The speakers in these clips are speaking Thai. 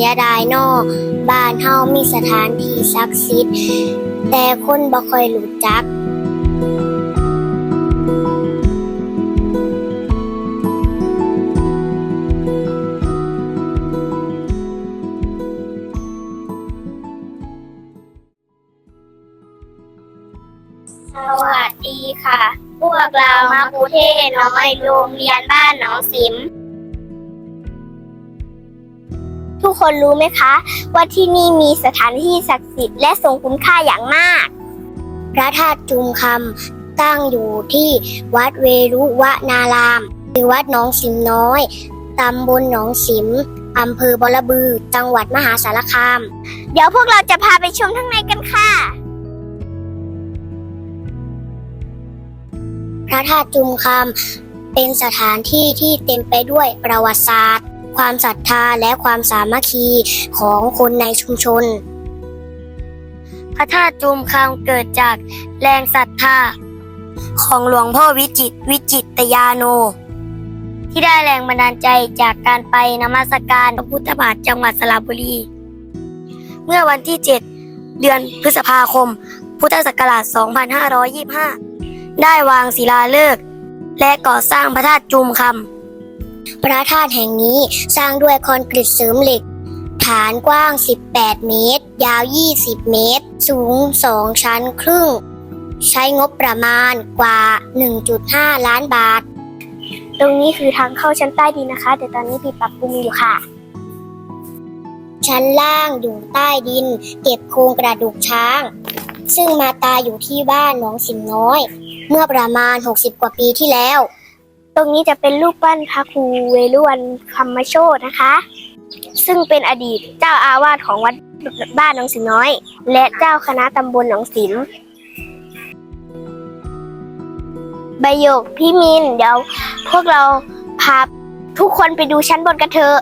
สียดายนอบ้านเฮามีสถานที่ศักดิ์สิทธิ์แต่คนบ่ค่อยรู้จักสวัสดีค่ะ พวกเรามาปูเทศน้อยโรงเรียนบ้านหนองสิม ทุกคนรู้ไหมคะ ว่าที่นี่มีสถานที่ศักดิ์สิทธิ์และทรงคุณค่าอย่างมาก พระธาตุจุมคำตั้งอยู่ที่วัดเวรุวนารามหรือวัดหนองสิมน้อยตำบลหนองสิมอำเภอบอระบือ จังหวัดมหาสารคาม เดี๋ยวพวกเราจะพาไปชมข้างในกันค่ะ พระธาตุจุมคำเป็นสถานที่ที่เต็มไปด้วยประวัติศาสตร์ ความศรัทธาและความสามัคคีของคนในชุมชน พระธาตุจุมคำเกิดจากแรงศรัทธา ของหลวงพ่อวิจิตวิจิตยาโน ที่ได้แรงบันดาลใจจากการไปนมัสการพระพุทธบาทจังหวัดสระบุรี เมื่อวันที่ 7 เดือนพฤษภาคม พุทธศักราช 2525 ได้วางศิลาฤกษ์และก่อสร้างพระธาตุจุมคำ พระธาตุแห่งนี้สร้างด้วยคอนกรีตเสริมเหล็ก ฐานกว้าง 18 เมตร ยาว 20 เมตร สูง 2 ชั้นครึ่ง ใช้งบประมาณกว่า 1.5 ล้านบาท ตรงนี้คือทางเข้าชั้นใต้ดินนะคะ แต่ตอนนี้ปิดปรับปรุงอยู่ค่ะ ชั้นล่างอยู่ใต้ดิน เก็บโครงกระดูกช้าง ซึ่งมาตายอยู่ที่บ้านหนองสิมน้อย เมื่อประมาณ 60 กว่าปีที่แล้ว ตรงนี้จะเป็นรูปปั้นพระครูเวรุวันคำมโชตนะคะ ซึ่งเป็นอดีตเจ้าอาวาสของวัดบ้านหนองสิมน้อย และเจ้าคณะตำบลหนองสิมใบโยกพี่มินเดี๋ยวพวกเราพาทุกคนไปดูชั้นบนกันเถอะ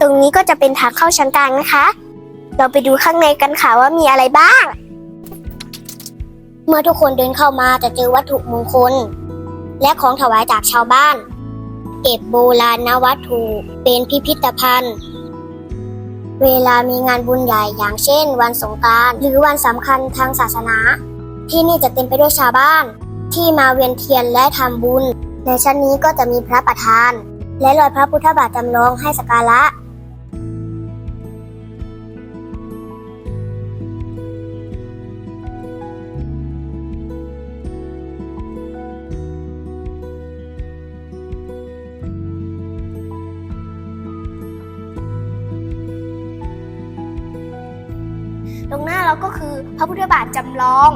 ตรงนี้ก็จะเป็นทางเข้าชั้นกลางนะคะ เราไปดูข้างในกันค่ะว่ามีอะไรบ้าง เมื่อทุกคนเดินเข้ามาจะเจอวัตถุมงคล และของถวายจากชาวบ้าน เก็บโบราณวัตถุเป็นพิพิธภัณฑ์ เวลามีงานบุญใหญ่อย่างเช่น วันสงกรานต์หรือวันสำคัญทางศาสนา ที่นี่จะเต็มไปด้วยชาวบ้าน ที่มาเวียนเทียนและทำบุญ ในชั้นนี้ก็จะมีพระประธาน และรอยพระพุทธบาทจำลองให้สักการะ ตรงหน้าเราก็คือพระพุทธบาทจำลอง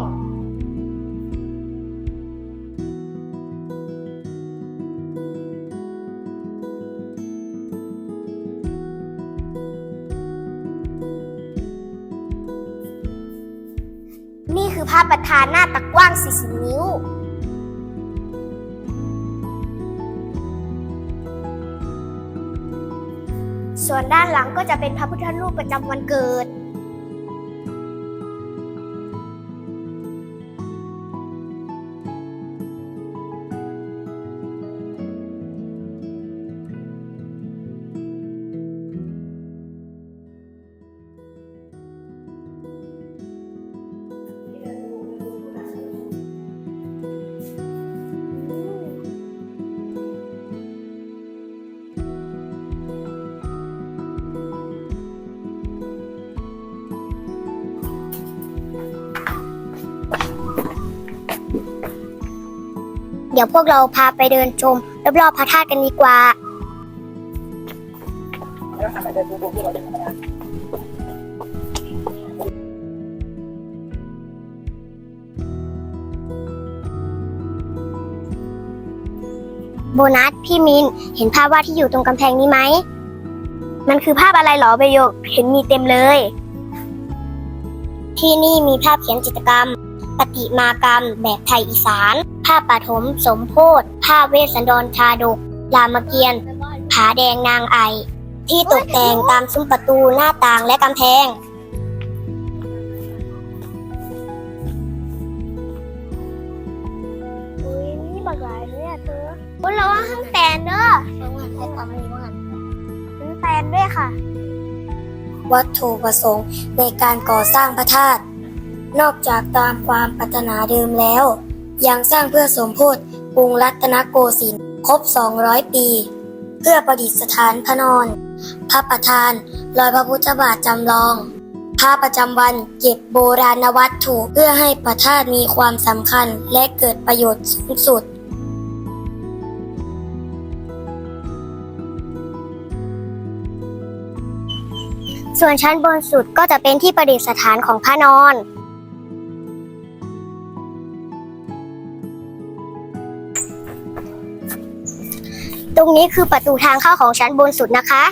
นี่คือภาพประธานหน้าตักกว้าง 40 นิ้วส่วนด้านหลังก็จะเป็นพระพุทธรูปประจำวันเกิด เดี๋ยวพวกเราพาไปเดินชมรอบๆพระธาตุกันดีกว่า โบนัสพี่มินเห็นภาพวาดที่อยู่ตรงกำแพงนี้ไหม มันคือภาพอะไรหรอเบโยกเห็นมีเต็มเลย ที่นี่มีภาพเขียนจิตรกรรม ปฏิมากรรมแบบไทยอีสานภาพปฐมสมโพธภาพเวสสันดรชาดก รามเกียรติ์ผาแดงนางไอ ที่ตกแต่งตามซุ้มประตูหน้าต่างและกำแพงนคุณระวังข้างแตนเด้อระวังให้ความมีว่าข้างแตนด้วยค่ะ วัตถุประสงค์ในการก่อสร้างพระธาตุ นอกจากตามความปรารถนาเดิมแล้ว ยังสร้างเพื่อสมโพธิกรุงรัตนโกสินทร์ครบ 200 ปี เพื่อประดิษฐานพระนอน พระประธานรอยพระพุทธบาทจำลองพระประจำวันเก็บโบราณวัตถุเพื่อให้พระธาตุมีความสำคัญและเกิดประโยชน์สูงสุดส่วนชั้นบนสุดก็จะเป็นที่ประดิษฐานของพระนอน รงนี้คือประตูทางเข้าของชั้นบนสุดนะคะ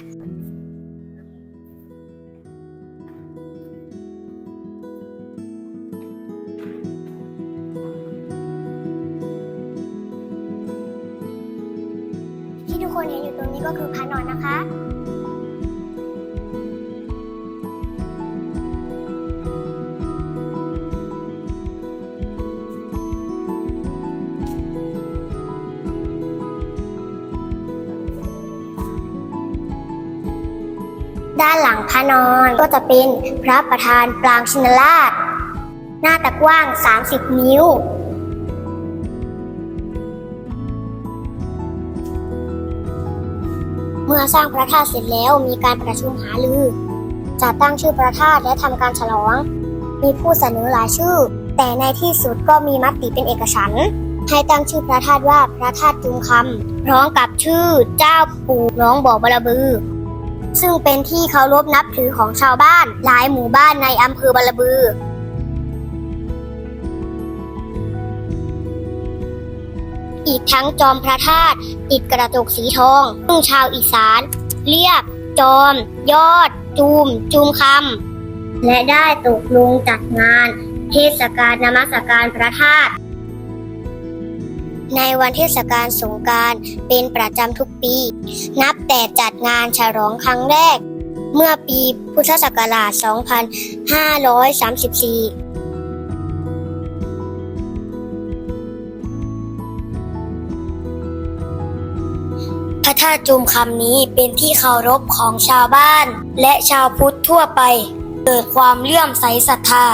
ด้านหลังพระนอนก็จะเป็นพระประธานปรางชินราช หน้าตะกว้าง 30 นิ้ว เมื่อสร้างพระธาตุเสร็จแล้วมีการประชุมหารือจะตั้งชื่อพระธาตุและทำการฉลอง มีผู้เสนอหลายชื่อ แต่ในที่สุดก็มีมติเป็นเอกฉันท์ให้ตั้งชื่อพระธาตุว่าพระธาตุจุมคำพร้อมกับชื่อเจ้าปู่น้องบ่อบรบือ ซึ่งเป็นที่เคารพนับถือของชาวบ้านหลายหมู่บ้านในอำเภอบรบือ อีกทั้งจอมพระธาตุอิฐกระจกสีทองซึ่งชาวอีสาน เรียก จอม ยอด จูม จูมคำและได้ตกลงจัดงาน เทศกาลนมัสการพระธาตุ ในวันเทศกาลสงการเป็นประจำทุกปี นับแต่จัดงานฉลองครั้งแรก เมื่อปีพุทธศักราช 2534พระธาตุจุมคำนี้เป็นที่เคารพของชาวบ้าน และชาวพุทธทั่วไป เกิดความเลื่อมใสศรัทธา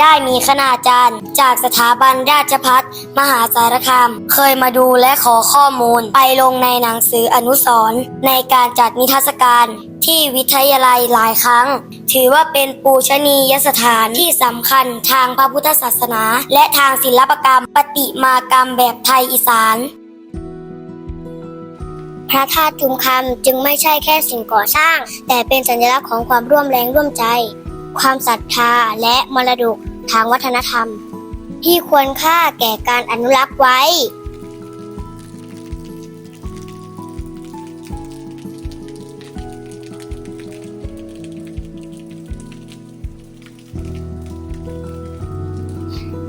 ได้มีคณาจารย์ จากสถาบันราชพัฒมหาสารคาม เคยมาดูและขอข้อมูล ไปลงในหนังสืออนุสรณ์ในการจัดนิทรรศการที่วิทยาลัยหลายครั้ง ถือว่าเป็นปูชนียสถานที่สำคัญทางพระพุทธศาสนา และทางศิลปกรรมประติมากรรมแบบไทยอีสาน พระธาตุจุมคำจึงไม่ใช่แค่สิ่งก่อสร้าง แต่เป็นสัญลักษณ์ของความร่วมแรงร่วมใจ ความศรัทธาและมรดกทางวัฒนธรรม ที่ควรค่าแก่การอนุรักษ์ไว้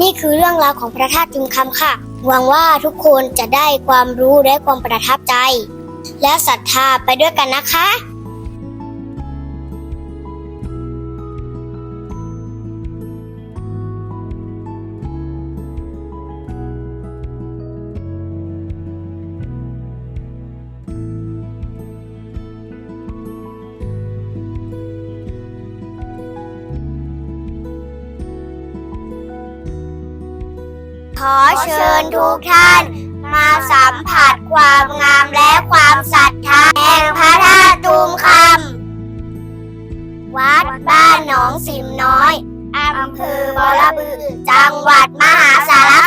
นี่คือเรื่องราวของพระธาตุจุมคำค่ะ หวังว่าทุกคนจะได้ความรู้และความประทับใจ และศรัทธาไปด้วยกันนะคะ ขอเชิญทุกท่านมาสัมผัสความงามและความศรัทธาแห่งพระธาตุตูมคำวัดบ้านหนองสิมน้อยอำเภอบรบือ จังหวัดมหาสาร